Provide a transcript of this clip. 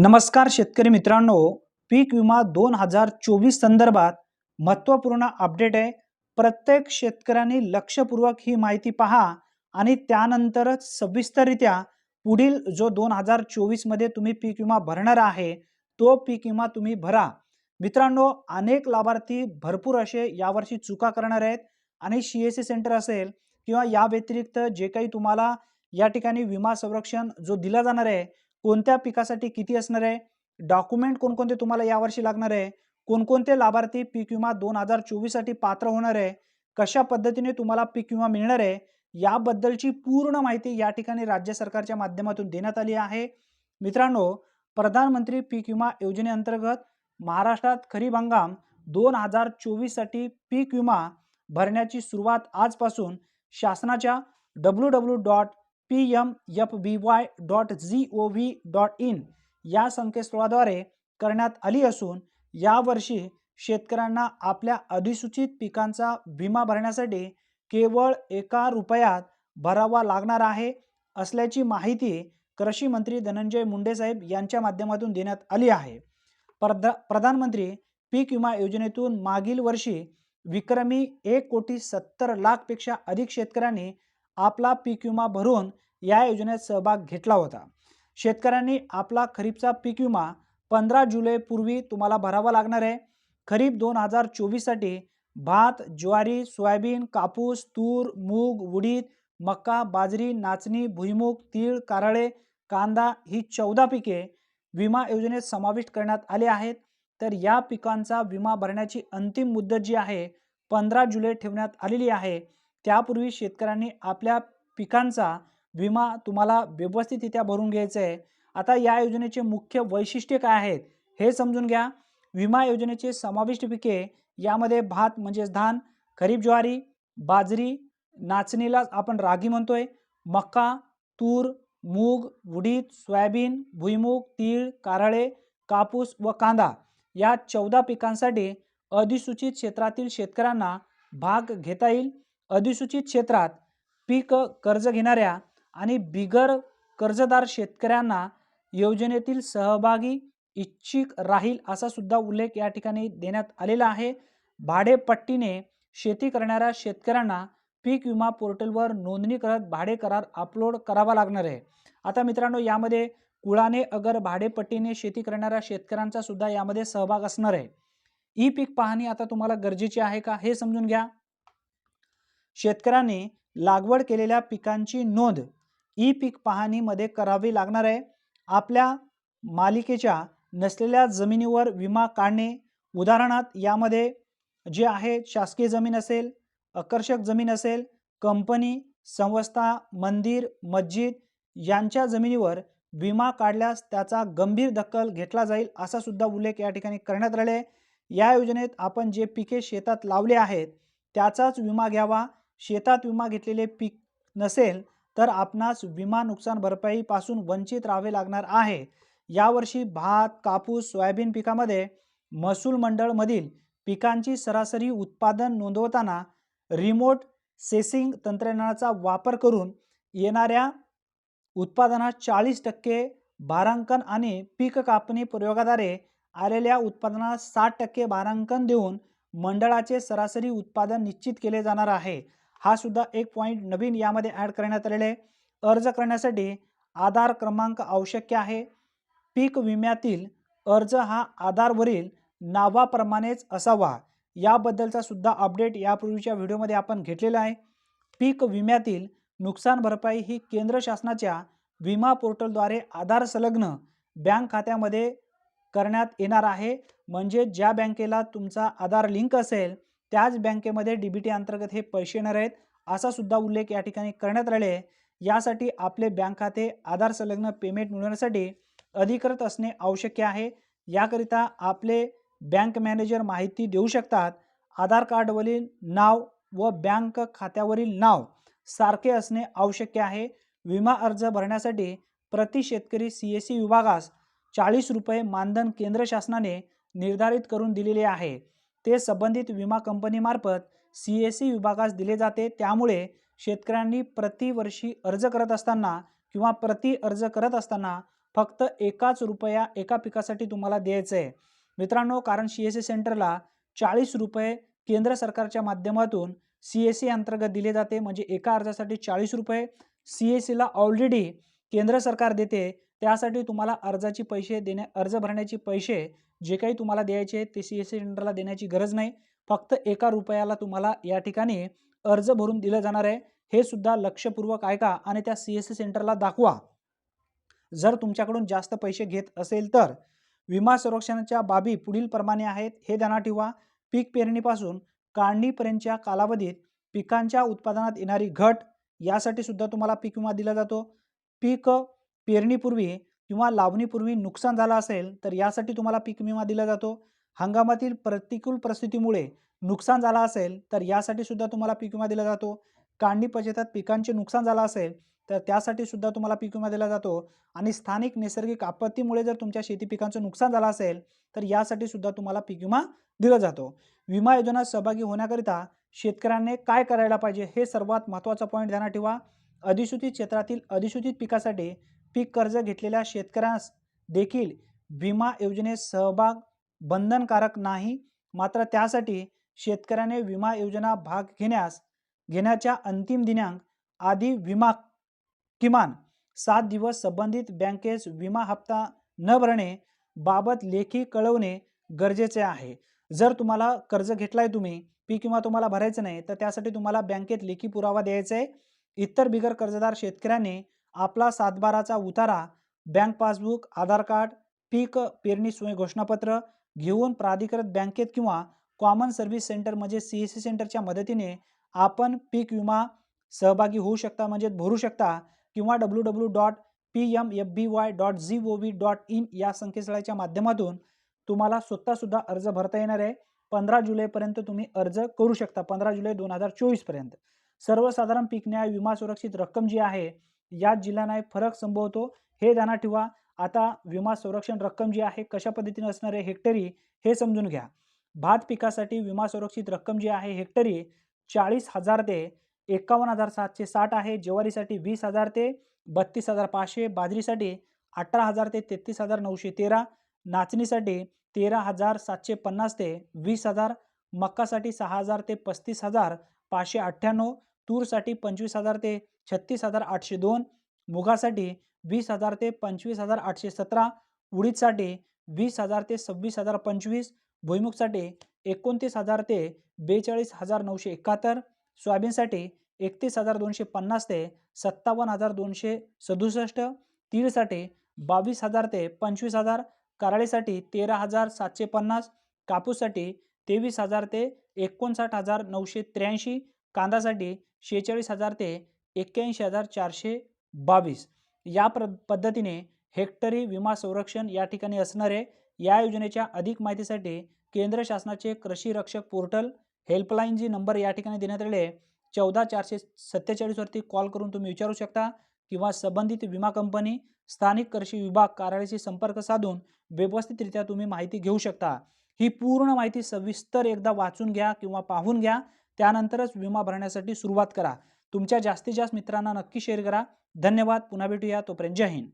नमस्कार शेतकरी मित्रांनो पीक विमा दोन हजार चोवीस संदर्भात महत्त्वपूर्ण अपडेट आहे. प्रत्येक शेतकऱ्यांनी लक्षपूर्वक ही माहिती पहा आणि त्यानंतरच सविस्तररित्या पुढील जो दोन हजार चोवीसमध्ये तुम्ही पीक विमा भरणार आहे तो पीक विमा तुम्ही भरा. मित्रांनो अनेक लाभार्थी भरपूर असे यावर्षी चुका करणार आहेत आणि सी एस सी सेंटर असेल किंवा या व्यतिरिक्त जे काही तुम्हाला या ठिकाणी विमा संरक्षण जो दिला जाणार आहे कोणत्या पिकासाठी किती असणार आहे? डॉक्युमेंट कोणकोणते तुम्हाला यावर्षी लागणार आहे? कोणकोणते लाभार्थी पीक विमा दोन हजार चोवीससाठी पात्र होणार आहे? कशा पद्धतीने तुम्हाला पीक विमा मिळणार आहे? याबद्दलची पूर्ण माहिती या ठिकाणी राज्य सरकारच्या माध्यमातून देण्यात आली आहे. मित्रांनो प्रधानमंत्री पीक विमा योजनेअंतर्गत महाराष्ट्रात खरीप हंगाम दोन हजार चोवीससाठी पीक विमा भरण्याची सुरुवात आजपासून शासनाच्या W W dot P M F B Y dot G O V dot in या संकेतस्थळाद्वारे करण्यात आली असून यावर्षी शेतकऱ्यांना आपल्या अधिसूचित पिकांचा विमा भरण्यासाठी केवळ एका रुपयात भरावा लागणार आहे असल्याची माहिती कृषी मंत्री धनंजय मुंडे साहेब यांच्या माध्यमातून देण्यात आली आहे. प्रधा प्रधानमंत्री पीक विमा योजनेतून मागील वर्षी विक्रमी एक कोटी सत्तर लाखपेक्षा अधिक शेतकऱ्यांनी आपला पीक विमा भरून या योजनेत सहभाग घेतला होता. शेतकऱ्यांनी आपला खरीपचा पीक विमा पंधरा जुलैपूर्वी तुम्हाला भरावा लागणार आहे. खरीप दोन हजार चोवीससाठी भात ज्वारी सोयाबीन कापूस तूर मूग उडीद मका बाजरी नाचणी भुईमूग तीळ कारळे कांदा ही चौदा पिके विमा योजनेत समाविष्ट करण्यात आले आहेत. तर या पिकांचा विमा भरण्याची अंतिम मुदत जी आहे पंधरा जुलै ठेवण्यात आलेली आहे. त्यापूर्वी शेतकऱ्यांनी आपल्या पिकांचा विमा तुम्हाला व्यवस्थितरित्या भरून घ्यायचा आहे. आता या योजनेचे मुख्य वैशिष्ट्य काय आहेत हे समजून घ्या. विमा योजनेचे समाविष्ट पिके यामध्ये भात म्हणजेच धान खरीप ज्वारी बाजरी नाचणीला आपण रागी म्हणतोय मका तूर मूग उडीद सोयाबीन भुईमूग तीळ कारळे कापूस व कांदा या चौदा पिकांसाठी अधिसूचित क्षेत्रातील शेतकऱ्यांना भाग घेता येईल. अधिसूचित क्षेत्रात पीक कर्ज घेणाऱ्या आणि बिगर कर्जदार शेतकऱ्यांना योजनेतील सहभागी इच्छिक राहील असा सुद्धा उल्लेख या ठिकाणी देण्यात आलेला आहे. भाडेपट्टीने शेती करणाऱ्या शेतकऱ्यांना पीक विमा पोर्टलवर नोंदणी करत भाडे करार अपलोड करावा लागणार आहे. आता मित्रांनो यामध्ये कुळाने अगर भाडेपट्टीने शेती करणाऱ्या शेतकऱ्यांचा सुद्धा यामध्ये सहभाग असणार आहे. ई पीक पाहणी आता तुम्हाला गरजेची आहे का हे समजून घ्या. शेतकऱ्यांनी लागवड केलेल्या पिकांची नोंद ई पीक पाहणीमध्ये करावी लागणार आहे. आपल्या मालिकेच्या नसलेल्या जमिनीवर विमा काढणे. उदाहरणार्थ यामध्ये जे आहे शासकीय जमीन असेल आकर्षक जमीन असेल कंपनी संस्था मंदिर मस्जिद यांच्या जमिनीवर विमा काढल्यास त्याचा गंभीर दखल घेतला जाईल असा सुद्धा उल्लेख या ठिकाणी करण्यात आले आहे. या योजनेत आपण जे पिके शेतात लावले आहेत त्याचाच विमा घ्यावा. शेतात विमा घेतलेले पीक नसेल तर आपणास विमा नुकसान भरपाईपासून वंचित राहावे लागणार आहे. यावर्षी भात कापूस सोयाबीन पिकामध्ये महसूल मंडळमधील पिकांची सरासरी उत्पादन नोंदवताना रिमोट सेसिंग तंत्रज्ञानाचा वापर करून येणाऱ्या उत्पादनात चाळीस टक्के भारांकन आणि पीक कापणी प्रयोगाद्वारे आलेल्या उत्पादनात साठ टक्के भारांकन देऊन मंडळाचे सरासरी उत्पादन निश्चित केले जाणार आहे. हा सुद्धा एक पॉईंट नवीन यामध्ये ॲड करण्यात आलेला आहे. अर्ज करण्यासाठी आधार क्रमांक आवश्यक आहे. पीक विम्यातील अर्ज हा आधारवरील नावाप्रमाणेच असावा. याबद्दलचा सुद्धा अपडेट यापूर्वीच्या व्हिडिओमध्ये आपण घेतलेला आहे. पीक विम्यातील नुकसान भरपाई ही केंद्र शासनाच्या विमा पोर्टलद्वारे आधार संलग्न बँक खात्यामध्ये करण्यात येणार आहे. म्हणजे ज्या बँकेला तुमचा आधार लिंक असेल त्याच बँकेमध्ये डी बी टी अंतर्गत हे पैसे येणार आहेत असा सुद्धा उल्लेख या ठिकाणी करण्यात आले आहे. यासाठी आपले बँक खाते आधार संलग्न पेमेंट मिळवण्यासाठी अधिकृत असणे आवश्यक आहे. याकरिता आपले बँक मॅनेजर माहिती देऊ शकतात. आधार कार्डवरील नाव व बँक खात्यावरील नाव सारखे असणे आवश्यक आहे. विमा अर्ज भरण्यासाठी प्रति शेतकरी सी एस सी विभागास चाळीस रुपये मानधन केंद्र शासनाने निर्धारित करून दिलेले आहे. ते संबंधित विमा कंपनीमार्फत सी एस सी विभागास दिले जाते. त्यामुळे शेतकऱ्यांनी प्रतिवर्षी अर्ज करत असताना किंवा प्रति अर्ज करत असताना फक्त एकाच रुपया एका पिकासाठी तुम्हाला द्यायचं आहे मित्रांनो कारण सी एस सी सेंटरला चाळीस रुपये केंद्र सरकारच्या माध्यमातून सी एस सी अंतर्गत दिले जाते. म्हणजे एका अर्जासाठी चाळीस रुपये. सी एस सीला ऑलरेडी केंद्र सरकार देते. त्यासाठी तुम्हाला अर्जाची पैसे देण्या अर्ज भरण्याचे पैसे जे काही तुम्हाला द्यायचे आहेत ते सी एस सी सेंटरला देण्याची गरज नाही. फक्त एका रुपयाला तुम्हाला या ठिकाणी अर्ज भरून दिलं जाणार आहे. हे सुद्धा लक्षपूर्वक ऐका आणि त्या सी एस सी सेंटरला दाखवा. जर तुमच्याकडून जास्त पैसे घेत असेल तर विमा संरक्षणाच्या बाबी पुढील प्रमाणे आहेत हे ध्यानात ठेवा. पीक पेरणीपासून काढणीपर्यंतच्या कालावधीत पिकांच्या उत्पादनात येणारी घट यासाठी सुद्धा तुम्हाला पीक विमा दिला जातो. पीक पेरणीपूर्वी किंवा लावणीपूर्वी नुकसान झालं असेल तर यासाठी तुम्हाला पीक विमा दिला जातो. हंगामातील प्रतिकूल परिस्थितीमुळे नुकसान झालं असेल तर यासाठी सुद्धा तुम्हाला पीक विमा दिला जातो. काढणी पचेतात पिकांचे नुकसान झालं असेल तर त्यासाठी सुद्धा तुम्हाला पीक विमा दिला जातो. आणि स्थानिक नैसर्गिक आपत्तीमुळे जर तुमच्या शेती पिकांचं नुकसान झालं असेल तर यासाठी सुद्धा तुम्हाला पीक विमा दिला जातो. विमा योजना सहभागी होण्याकरिता शेतकऱ्यांनी काय करायला पाहिजे हे सर्वात महत्त्वाचा पॉईंट ध्यानात ठेवा. अधिसूचित क्षेत्रातील अधिसूचित पिकासाठी पीक कर्ज घेतलेल्या शेतकऱ्यांस देखील विमा योजनेत सहभाग बंधनकारक नाही. मात्र त्यासाठी शेतकऱ्याने विमा योजना भाग घेण्यास घेण्याच्या अंतिम दिनांक आधी विमा किमान सात दिवस संबंधित बँकेस विमा हप्ता न भरणे बाबत लेखी कळवणे गरजेचे आहे. जर तुम्हाला कर्ज घेतलाय तुम्ही पी किंवा तुम्हाला भरायचं नाही तर त्यासाठी तुम्हाला बँकेत लेखी पुरावा द्यायचा आहे. इतर बिगर कर्जदार शेतकऱ्यांनी आपला सातबाराचा उतारा बँक पासबुक आधार कार्ड पीक पेरणी सोय घोषणापत्र घेऊन प्राधिकृत बँकेत किंवा कॉमन सर्व्हिस सेंटर म्हणजे सी एस सी सेंटरच्या मदतीने आपण पीक विमा सहभागी होऊ शकता म्हणजे भरू शकता किंवा W W dot P M F B Y dot G O V dot in या संकेतस्थळाच्या माध्यमातून तुम्हाला स्वतःसुद्धा अर्ज भरता येणार आहे. पंधरा जुलैपर्यंत तुम्ही अर्ज करू शकता पंधरा जुलै दोन हजार चोवीसपर्यंत सर्वसाधारण पीक न्याय विमा सुरक्षित रक्कम जी आहे याच जिल्ह्यांना फरक संभवतो. हे ध्यानात ठेवा. आता विमा संरक्षण रक्कम जी आहे कशा पद्धतीने असणार आहे हेक्टरी हे समजून घ्या. भात पिकासाठी विमा संरक्षित रक्कम जी आहे हेक्टरी चाळीस हजार ते एकावन्न हजार सातशे साठ आहे. ज्वारीसाठी वीस हजार ते बत्तीस हजार पाचशे बाजरीसाठी अठरा हजार ते तेहतीस हजार नऊशे तेरा नाचणीसाठी तेरा हजार सातशे पन्नास ते वीस हजार मक्कासाठी सहा हजार ते पस्तीस हजार पाचशे अठ्ठ्याण्णव तूरसाठी पंचवीस हजार ते छत्तीस हजार आठशे दोन मुगासाठी वीस हजार ते पंचवीस हजार आठशे सतरा उडीदसाठी वीस हजार ते सव्वीस हजार पंचवीस भुईमुगसाठी एकोणतीस हजार ते बेचाळीस हजार नऊशे एकाहत्तर सोयाबीनसाठी एकतीस हजार दोनशे पन्नास ते सत्तावन्न हजार दोनशे सदुसष्ट तीळसाठी बावीस हजार ते पंचवीस हजार कराळीसाठी तेरा हजार सातशे पन्नास कापूससाठी तेवीस हजार ते एकोणसाठ हजार नऊशे त्र्याऐंशी कांदासाठी शेहेचाळीस हजार ते एक्क्याऐंशी हजार चारशे बावीस. या प्र पद्धतीने हेक्टरी विमा संरक्षण या ठिकाणी असणारे या योजनेच्या अधिक माहितीसाठी केंद्र शासनाचे कृषी रक्षक पोर्टल हेल्पलाईन जी नंबर या ठिकाणी देण्यात आले चौदा चारशे सत्तेचाळीसवरती कॉल करून तुम्ही विचारू शकता किंवा संबंधित विमा कंपनी स्थानिक कृषी विभाग कार्यालयाशी संपर्क साधून व्यवस्थितरित्या तुम्ही माहिती घेऊ शकता. ही पूर्ण माहिती सविस्तर एकदा वाचून घ्या किंवा पाहून घ्या. त्यानंतरच विमा भरण्यासाठी सुरुवात करा. तुमच्या जास्तीत जास्त मित्रांना नक्की शेअर करा. धन्यवाद. पुन्हा भेटूया. तोपर्यंत जय हिंद.